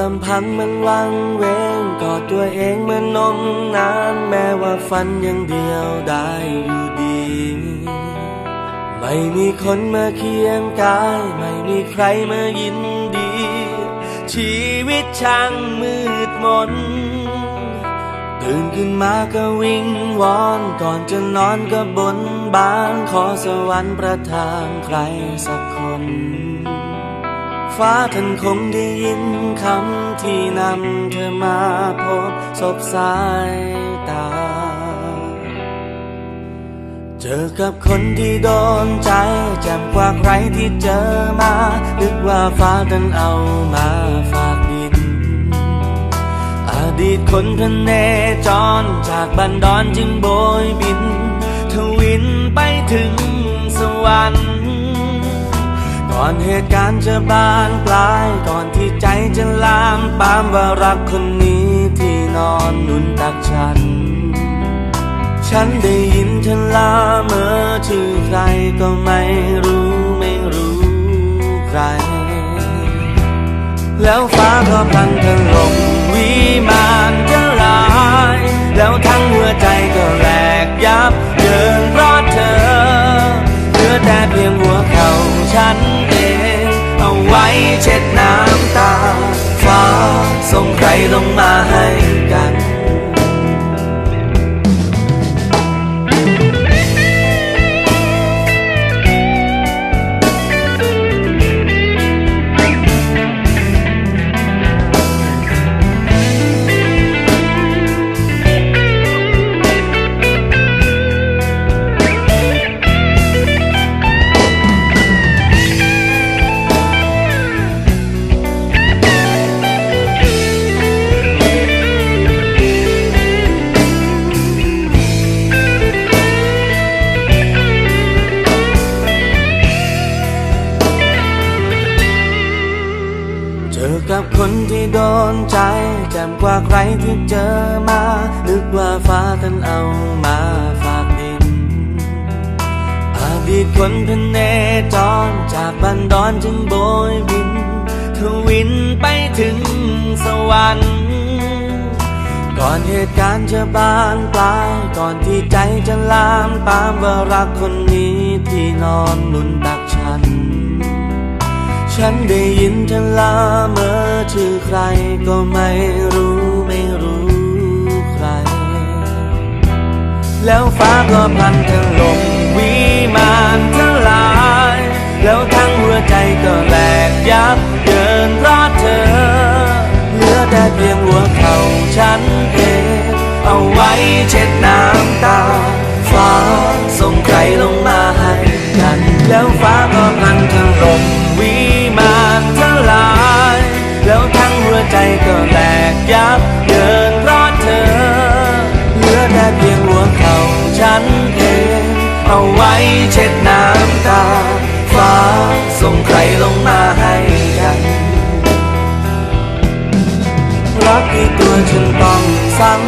ลำพังมันวังเวงกอดตัวเองเหมือนนมนานแม้ว่าฝันยังเดียวได้อยู่ดี ไม่มีคนมาเคียงกาย ไม่มีใครมายินดี ชีวิตช่างมืดมนตื่นขึ้นมาก็วิงวอนก่อนจะนอนก็บนบานขอสวรรค์ประทานใครสักคน ฟ้าท่านคงได้ยินคำที่นำเธอมาพบศพสายตา เจอกับคนที่โดนใจแจ่มกว่าใครที่เจอมา นึกว่าฟ้าท่านเอามาฝากดิน อดีตคนพเนจรจากบันดอนจึงโบยบิน ทวินไปถึงสวรรค์ ก่อนเหตุการณ์จะบานปลายก่อนที่ใจจะลามปามว่ารักคนนี้ที่นอนนุนตักฉัน ฉันได้ยินเธอลาเมื่อชื่อใครก็ไม่รู้ไม่รู้ใคร แล้วฟ้าก็พลันถล่มวิมานจะลาย แล้วทั้งหัวใจ เช็ดน้ำตา ฟ้าส่งใครลงมาให้กัน กับคนที่โดนใจแจ่มกว่าใครที่เจอมา นึกว่าฟ้าท่านเอามาฝากดิน อดีตคนพเนจรจากบันดอนจึงโบยบินทวินไปถึงสวรรค์ ก่อนเหตุการณ์จะบานปลาย ก่อนที่ใจจะลามปามว่ารักคนนี้ที่นอนหนุนตักฉัน ฉันได้ยินเธอลาเมื่อชื่อใครก็ไม่รู้ไม่รู้ใคร แล้วฟ้าก็พันถล่มวิมานทลาย แล้วทั้งหัวใจก็แหลกยับเยินราเธอ เหลือแต่เพียงหัวเข่าฉันเอง เอาไว้เช็ดน้ำตา ฟ้าส่งใครลงมา เช็ดน้ำตา ฟ้าส่งใครลงมาให้กัน รักที่ตัวฉันต้องสั่ง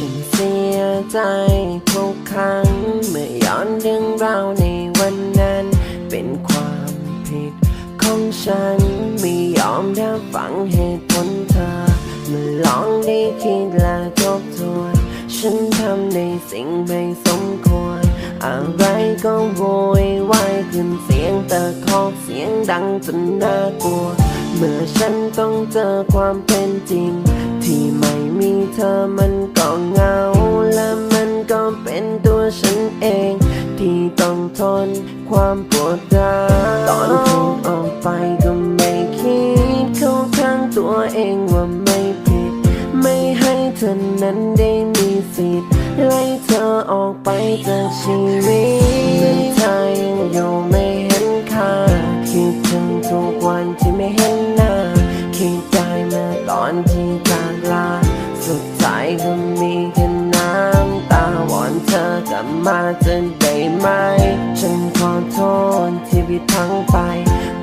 ฉันเสียใจทุกครั้ง เมื่อย้อนเรื่องราวในวันนั้น เป็นความผิดของฉัน ไม่ยอมรับฟังเหตุผลเธอเมื่อลองได้คิดและทบทวน ฉันทำในสิ่งไม่สมควร อะไรก็โวยวายขึ้นเสียงตะคอกเสียงดังจนน่ากลัว เมื่อฉันต้องเจอความเป็นจริง เธอมันก็เหงา และมันก็เป็นตัวฉันเอง ที่ต้องทนความปวดร้าวตอนทิ้ออกไปก็ไม่คิดเข้าข้างตัวเองว่าไม่ผิด ไม่ให้เธอนั้นได้มีสิทธิ์ไล่เธอออกไปจากชีวิต มาจะได้ไหม ฉันขอโทษที่พี่ทั้งไป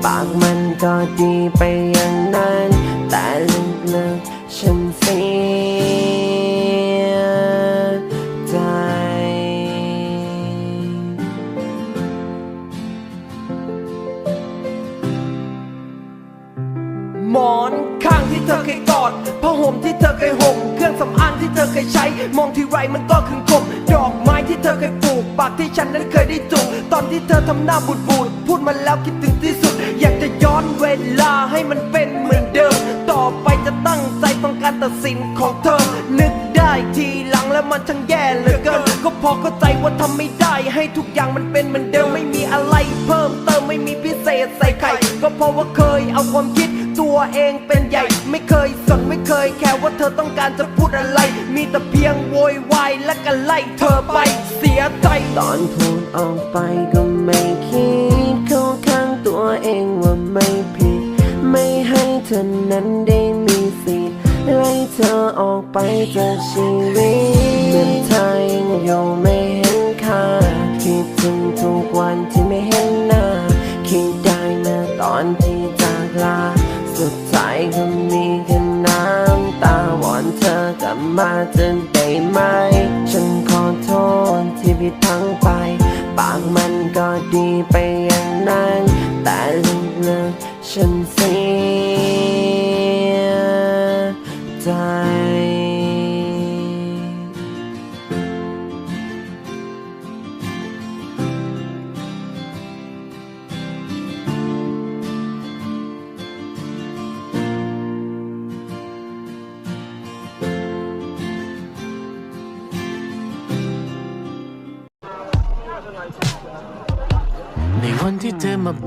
ปากมันก็ดีไปอย่างนั้น ที่ฉันนั้นเคยได้จูบตอนที่เธอทำหน้าบูดบูดพูดมาแล้วคิดถึงที่สุด อยากจะย้อนเวลาให้มันเป็นเหมือนเดิม ต่อไปจะตั้งใจฟังการตัดสินของเธอ นึกได้ทีหลังแล้วมันช่างแย่เหลือเกิน ก็พอเข้าใจว่าทำไม่ได้ ให้ทุกอย่างมันเป็นเหมือนเดิมไม่มีอะไรเพิ่มเติมไม่มีพิเศษใส่ไข่ก็เพราะว่าเคยเอาความคิดตัวเองเป็นใหญ่ ไม่เคยสนไม่เคยแค่ว่าเธอต้องการจะพูดอะไร แต่เพียงโวยวายและก็ไล่เธอไปเสียใจตอนพูดออกไปก็ไม่คิดเข้าข้างตัวเองว่าไม่ผิด ไม่ให้เธอนั้นได้มีสิทธิ์ไล่เธอออกไปจากชีวิตเมื่อเธอยังยู่ไม่เห็นค่าคิดถึงทุกวันที่ไม่เห็นหน้าคิดได้เมื่อตอนที่จากลาสุดท้ายก็มี มาจะได้ไหม ฉันขอโทษที่ผิดพลังไป ปากมันก็ดีไปอย่างนั้น แต่ลึกๆฉันเสีย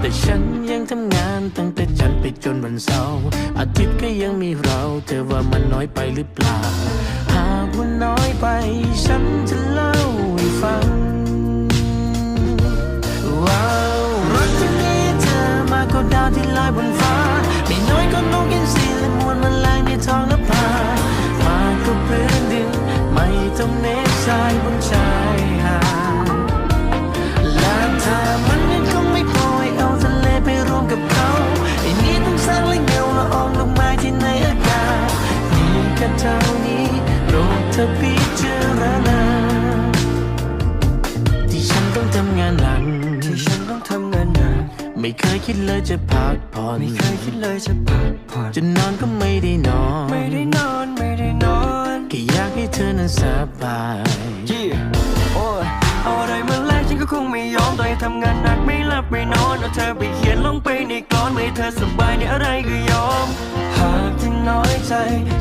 แต่ฉันยังทำงานตั้งแต่จันทร์ไปจนวันเสาร์อาทิตย์ก็ยังมีเรา เธอว่ามันน้อยไปหรือเปล่า หากว่าน้อยไป ฉันจะเล่าให้ฟัง ว้าวรักที่มีเธอมากกว่าดาวที่ลอยบนฟ้า ไม่น้อยก็นกอินทรีและมวลมันแรงในท้องนภามากกว่าพื้นดิน ไม่ต้องเนบชายบนชา คยคิดเลยจะพักผ่อนไม่เคยคิดเลยจะพักผ่อนจะนอนก็ไม่ได้นอน ไม่ได้นอน ไม่ได้นอนแค่อยากให้เธอนั้นสบายยี่โอ้ยเอาอะไรมาแลกฉันก็คงไม่ยอมต่อยทำงานหนักไม่หลับไม่นอนเอาเธอไปเขียนลงไปในกลอนไม่ให้เธอสบายในอะไรก็ยอม หากที่น้อยใจ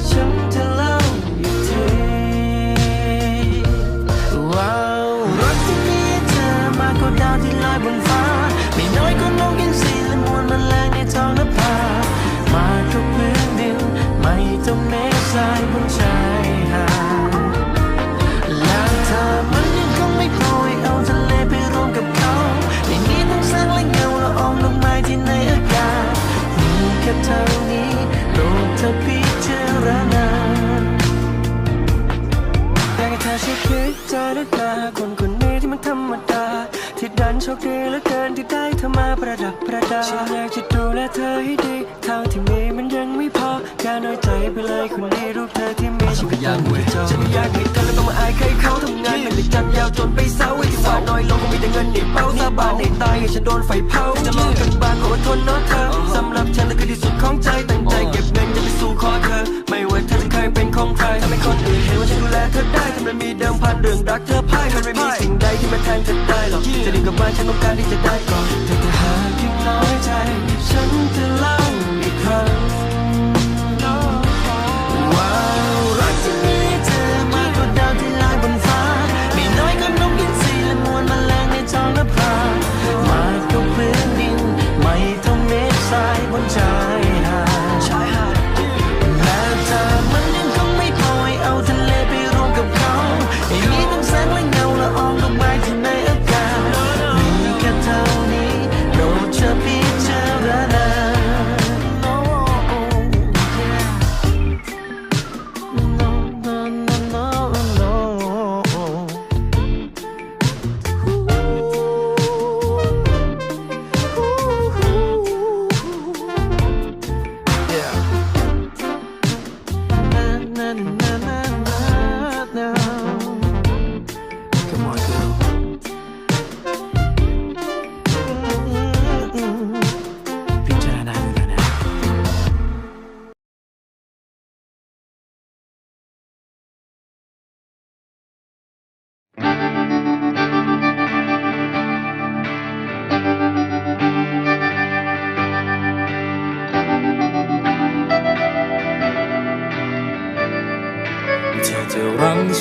ฉันจะเล่าอีกทีว้าวรักที่มีเธอมากกว่าดาวที่ลอยบนฟ้า มันแรงในท้องนภามาทุกพื้นดิน ไม่ต้องเนบสายบนชายหาดและเธอมันยังคงไม่พอให้ น้อยลงก็มีแต่เงินในเป้าสาบานในตายให้ฉันโดนไฟเผาจะลองกันบ้างขออดทนนะเธอสำหรับฉันนั่นคือที่สุดของใจตั้งใจเก็บเงินจะไปสู่ขอเธอ ไม่ว่าเธอจะเคยเป็นของใครทำให้คนอื่นเห็นว่าฉันดูแลเธอได้ทำไมมีเดิมพันเรื่องรักเธอพ่ายมันไม่มีสิ่งใดที่มาแทนเธอได้หรอกจะดึงกลับมาฉันต้องการที่จะได้ก่อนเธอจะหาเพียงน้อยใจ ฉันจะเล่า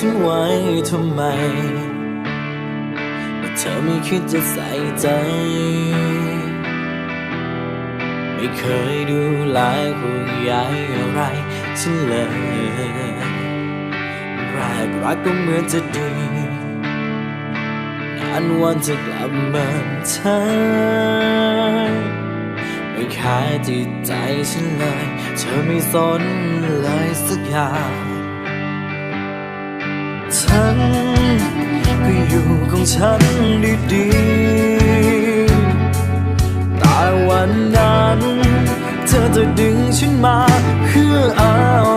ทิ้ไว้ทำไมว่าเธอไม่คิดจะใส่ใจ ไม่เคยดูแลห่วงใยอะไรฉันเลยแรกรักก็เหมือนจะดีนานวันจะกลับมาเธอไม่คายจิตใจฉันเลย เธอไม่สนเลยสักอย่างันก็อยู่ของฉันดีดีแต่วันนั้น เธอจะดึงฉันมาเพื่อเอา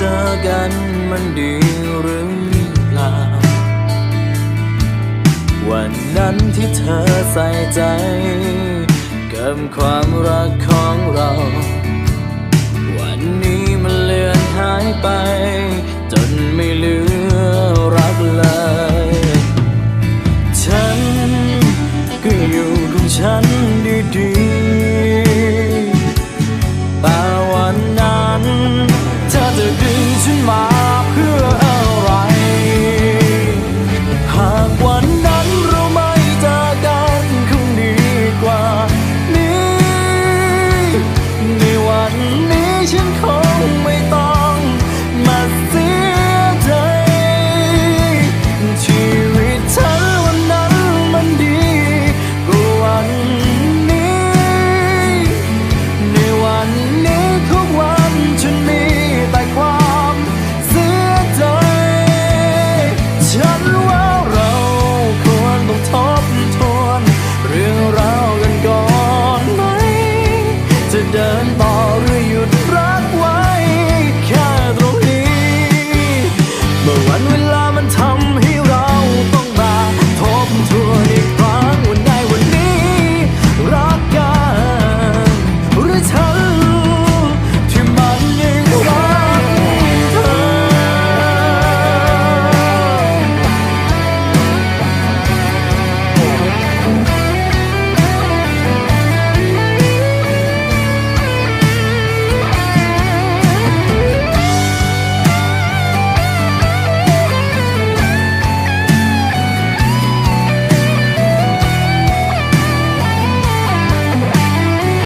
เจอกันมันดีหรือเปล่า วันนั้นที่เธอใส่ใจกับความรักของเรา วันนี้มันเลือนหายไป จนไม่เหลือรักเลย ฉันก็อยู่ของฉัน